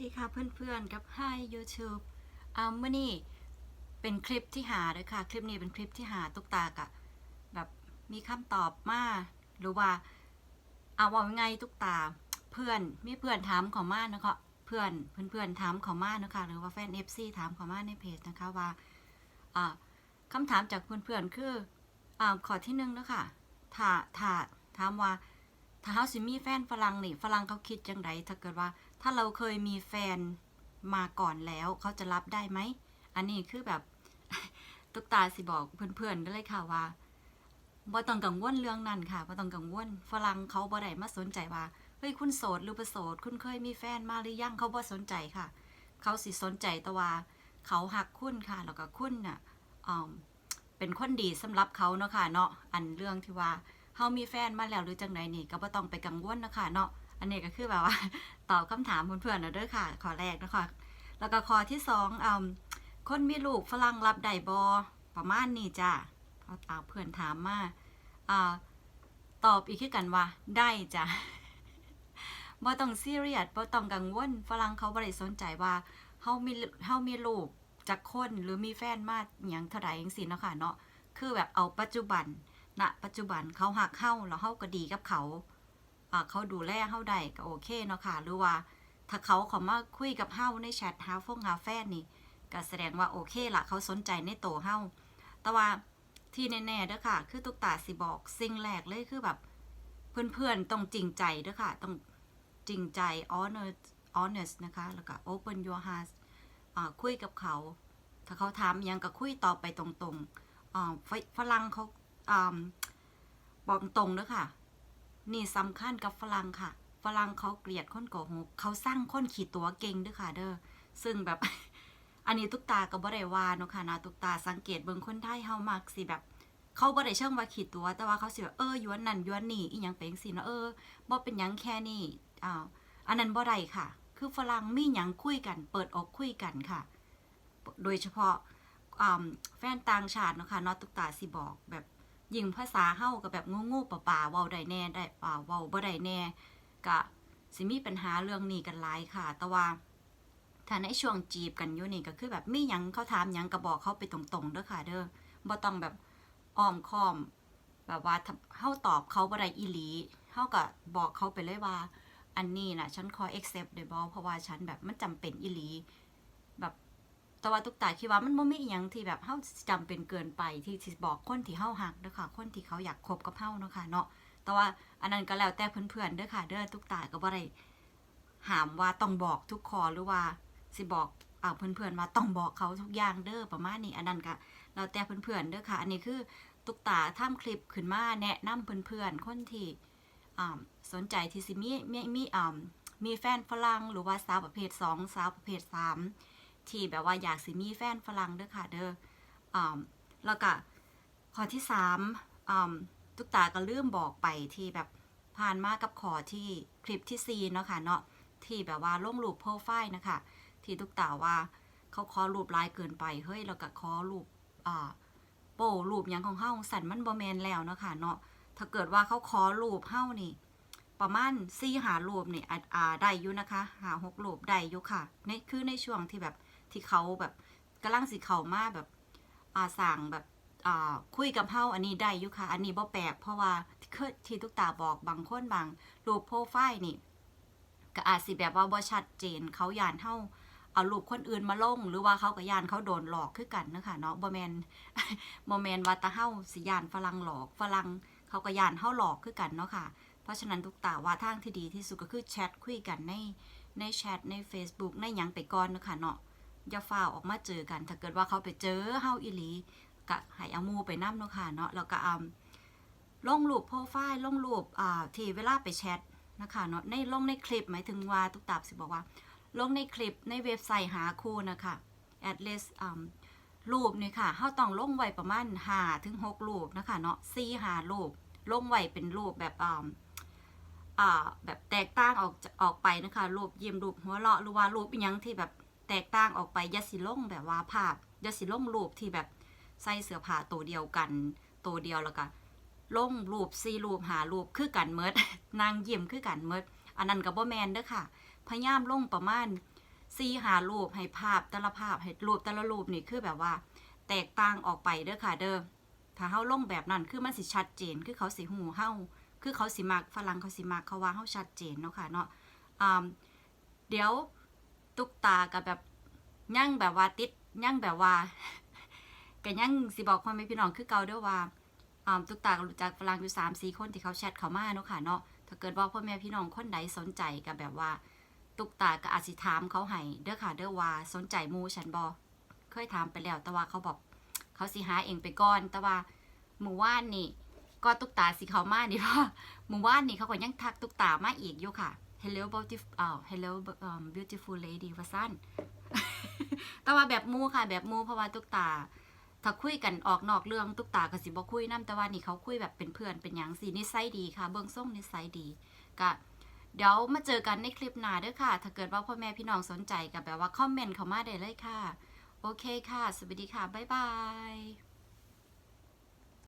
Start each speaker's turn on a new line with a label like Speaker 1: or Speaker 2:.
Speaker 1: ดีค่ะเพื่อนๆกับ Hi YouTube อ่าเมื่อนี้เป็นคลิปที่หาเลยค่ะ คลิปนี้เป็นคลิปที่หาตุกตากะแบบมีคำตอบมาหรือว่าเอาว่าไงตุกตาเพื่อนมีเพื่อนถามขอมานะคะเพื่อนเพื่อนๆถามขอมานะคะหรือว่าแฟน FC ถามขอมาในเพจนะคะว่าอ่าคำถามจากเพื่อนๆคืออ่าขอที่หนึ่งนะคะถ้าถ้าถามว่าถ้าเขาสิมีแฟนฝรั่งนี่ฝรั่งเขาคิดจังไดถ้าเกิดว่า ถ้าเราเคยมีแฟนมาก่อนแล้วเขาจะรับได้ไหม อันนี้คือแบบตุกตาสิบอกเพื่อนๆได้เลยค่ะว่าบ่ต้องกังวลเรื่องนั้นค่ะบ่ต้องกังวลฝรั่งเขาบ่ได้มาสนใจว่าเฮ้ยคุณโสดหรือบ่โสด คุณเคยมีแฟนมาหรือยังเขาบ่สนใจค่ะ เขาสิสนใจแต่ว่าเขาหักคุณค่ะ แล้วก็คุณน่ะอ่าเป็นคนดีสำหรับเขาเนาะค่ะเนาะอันเรื่องที่ว่าเฮามีแฟนมาแล้วหรือจังไดนี่ก็บ่ต้องไปกังวลนะคะเนาะ อันนี้ก็คือแบบว่า ตอบคำถามเพื่อนๆนะเด้อค่ะ ข้อแรกนะคะแล้วก็ข้อที่สองอืมคนมีลูกฝรั่งรับได้บอประมาณนี้จ้ะเขาตาเพื่อนถามมาอ่าตอบอีกคือกันว่า ได้จ้ะบ่ต้องซีเรียสบ่ต้องกังวลฝรั่งเขาบ่ได้สนใจว่าเฮามีเฮามีลูกจักคนหรือมีแฟนมาหยังเท่าใดจังซี่เนาะค่ะเนาะคือแบบเอาปัจจุบันณปัจจุบันเขาหักเฮาแล้วเฮาก็ดีกับเขา เขาดูแลเฮาได้ก็โอเคเนาะค่ะ หรือว่า ถ้าเขาเขามาคุยกับเฮาในแชทหาฟงหาแฟนนี่ก็แสดงว่าโอเคละเขาสนใจในโตเฮาแต่ว่าที่แน่ๆเด้อค่ะ คือตุกตาสิบอกสิ่งแรกเลยคือแบบเพื่อนๆต้องจริงใจเด้อค่ะ ต้องจริงใจ honest honest นะคะ แล้วก็ open your heart อ่าคุยกับเขา ถ้าเขาถามยังก็คุยตอบไปตรงๆฝรั่งเขาอ่าบอกตรงเด้อค่ะ นี่สำคัญกับฝรั่งค่ะ ฝรั่งเขาเกลียดคนโกหกเขาสร้างคนขี่ตัวเก่งด้วยค่ะ เด้อซึ่งแบบอันนี้ตุกตาก็บ่ได้ว่าเนาะค่ะนะตุกตาสังเกตเบิ่งคนไทยเฮามักสิแบบเขาบ่ได้เชิงว่าขีดตัว แต่ว่าเขาสิแบบเออย้วนนั่นย้วนนี่อีหยังเป็นจังซี่เนาะเออบ่เป็นหยังแค่นี้อ่าอันนั้นบ่ได้ค่ะ คือฝรั่งมีหยังคุยกัน เปิดอกคุยกันค่ะ โดยเฉพาะอ่าแฟนต่างชาติเนาะค่ะนาตุกตาสิบอกแบบ ยิ่งภาษาเฮาก็แบบงูๆป่าๆเว้าได้แน่ได้ป่าเว้าบ่ได้แน่ก็สิมีปัญหาเรื่องนี้กันหลายค่ะ แต่ว่าถ้าในช่วงจีบกันอยู่นี่ก็คือแบบมีหยังเขาถามหยังก็บอกเขาไปตรงๆเด้อค่ะ เด้อบ่ต้องแบบอ้อมค้อม แบบว่าถ้าเฮาตอบเขาบ่ได้อีหลีเฮาก็บอกเขาไปเลยว่า อันนี้นะฉันขอ accept ได้บ่เพราะว่าฉันแบบมันจำเป็นอีหลี แต่ว่าตุกตาคิดว่ามันบ่มีอีหยังที่แบบเฮาจำเป็นเกินไปที่สิบอกคนที่เฮาฮักเด้อค่ะ คนที่เขาอยากคบกับเฮาเนาะค่ะเนาะแต่ว่าอันนั้นก็แล้วแต่เพื่อนๆเด้อค่ะ เด้อตุกตาก็บ่ได้หามว่าต้องบอกทุกคอหรือว่าสิบอกอ่าเพื่อนๆว่าต้องบอกเขาทุกอย่างเด้อประมาณนี้ อันนั้นก็แล้วแต่เพื่อนๆเด้อค่ะ อันนี้คือตุกตาทำคลิปขึ้นมาแนะนำเพื่อนๆคนที่อ่าสนใจที่สิมีมีมีอ่ามีแฟนฝรั่งหรือว่าสาวประเภทสองสาวประเภทสาม ที่แบบว่าอยากสิมีแฟนฝรั่งเด้อค่ะเด้ออแล้วก็ข้อที่สามอ่าตุกตาก็ลืมบอกไปที่แบบผ่านมากับขอที่คลิปที่ซีเนาะค่ะเนาะที่แบบว่าลงรูปโปรไฟล์นะคะ ที่ตุกตาว่าเขาขอรูปลายเกินไปเฮ้ยแล้วก็ขอรูปอ่าโป้รูปยังของเฮาสันมันบ่แมนแล้วเนาะค่ะเนาะถ้าเกิดว่าเขาขอรูปเฮานี่ ประมาณซี่หารูปนี่อ่าได้อยู่นะคะ หาหกรูปได้อยู่ค่ะในคือในช่วงที่แบบ ที่เขาแบบกำลังสิเขามาแบบอ่าสั่งแบบอ่าคุยกับเฮาอันนี้ได้อยู่ค่ะ อันนี้บ่แปลกเพราะว่าคือที่ทุกตาบอกบางคนบางรูปโปรไฟล์นี่ก็อาจสิแบบว่าบ่ชัดเจนเขาย่านเฮาเอารูปคนอื่นมาลง หรือว่าเขาก็ย่านเขาโดนหลอกคือกันนะคะเนาะบ่แมนบ่แมนว่าตาเฮาสิย่านฝรั่งหลอกฝรั่งเขาก็ย่านเฮาหลอกคือกันเนาะค่ะ เพราะฉะนั้นทุกตาว่าทางที่ดีที่สุดก็คือแชทคุยกันในในแชทใน Facebook ในหยังไปก่อนเนาะคะเนาะ อย่าฟ้าวออกมาเจอกัน ถ้าเกิดว่าเขาไปเจอเฮาอีหลีก็ให้เอามูไปนํเนาะค่ะเนาะแล้วก็เอาลงรูปโปรไฟล์ลงรูปอ่าที่เวลาไปแชทนะคะเนาะในลงในคลิปหมายถึงว่าตุกตาบสิบอกว่า ลงในคลิปในเว็บไซต์หาคู่นะคะ at least อ่ารูปนี่ค่ะเฮาต้องลงไว้ประมาณ5ถึง6รูปนะคะเนาะ4 5รูปลงไว้เป็นรูปแบบอ่าอ่าแบบแตกต่างออกออกไปนะคะรูปยิ้มรูปหัวเราะหรือว่ารูปอิหยังที่แบบ แตกต่างออกไปย่าสิล่งแบบว่าภาพย่าสิล่งรูปที่แบบใส่เสื้อผ้าตัวเดียวกันตัวเดียวแล้วก็ล่งรูปซีรูปหารูปคือกันเมิดนางเยิ้มคือกันเมิดอันนั้นก็บ่แมนเด้อค่ะ พยายามล่งประมาณซีหารูปให้ภาพแต่ละภาพให้รูปแต่ละรูปนี่คือแบบว่า แตกต่างออกไปเด้อค่ะ เด้อถ้าเฮาล่งแบบนั้นคือมันสิชัดเจนคือเขาสิหูเฮาคือเขาสิมักฝรั่งเขาสิมักเขาว่าเฮาชัดเจนเนาะค่ะเนาะอ่าเดี๋ยว ตุ๊กตากับแบบยั่งแบบว่าติดยั่งแบบว่าก็ยั่งสิบอกพ่อแม่พี่น้องคือเก่าด้ว่าอ่าตุ๊กตาก็รู้จักฝรั่งอยู่สามสี่คนที่เขาแชทเขามาเนาะค่ะเนาะถ้าเกิดว่าพ่อแม่พี่น้องคนใดสนใจก็แบบว่า ตุ๊กตาก็อาจสิถามเขาให้เด้อค่ะเด้อว่าสนใจมูฉันบอเคยถามไปแล้ว แต่ว่าเขาบอกเขาสิหาเองไปก่อน แต่ว่าหมู่ว่านนี่ก็ตุ๊กตาสิเขามานี่เพราะหมู่ว่านนี่เขาก็ยังทักตุ๊กตามาอีกอยู่ค่ะ hello beautiful อ่า hello um, beautiful lady ว่าสั้นแต่ว่าแบบมูค่ะ แบบมูเพราะว่าตุ๊กตา ถ้าคุยกันออกนอกเรื่องตุ๊กตาก็สิบ่คุยนํแต่ว่านี่เขาคุยแบบเป็นเพื่อนเป็นหยังสินิสัยดีค่ะ เบิ่งส่งนิสัยดีก็เดี๋ยวมาเจอกันในคลิปหน้าเด้อค่ะ ถ้าเกิดว่าพ่อแม่พี่น้องสนใจก็แบบว่าคอมเมนต์เข้ามาได้เลยค่ะ โอเคค่ะ สวัสดีค่ะ บ๊ายบาย